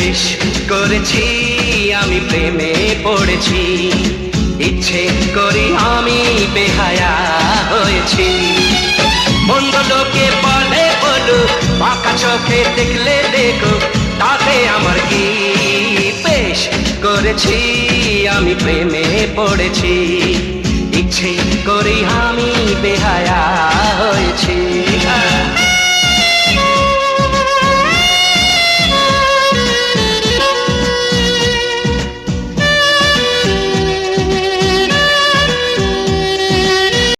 বেশ করেছি, আমি প্রেমে পড়েছি। ইচ্ছে করি আমি বেহায়া হয়েছি। মন্দ লোকে বলে বলু বাঁকা চোখে দেখলে দেখো, তাতে আমার কি বেশ করেছি, আমি প্রেমে পড়েছি। ইচ্ছে করি আমি বেহায়া হয়েছি।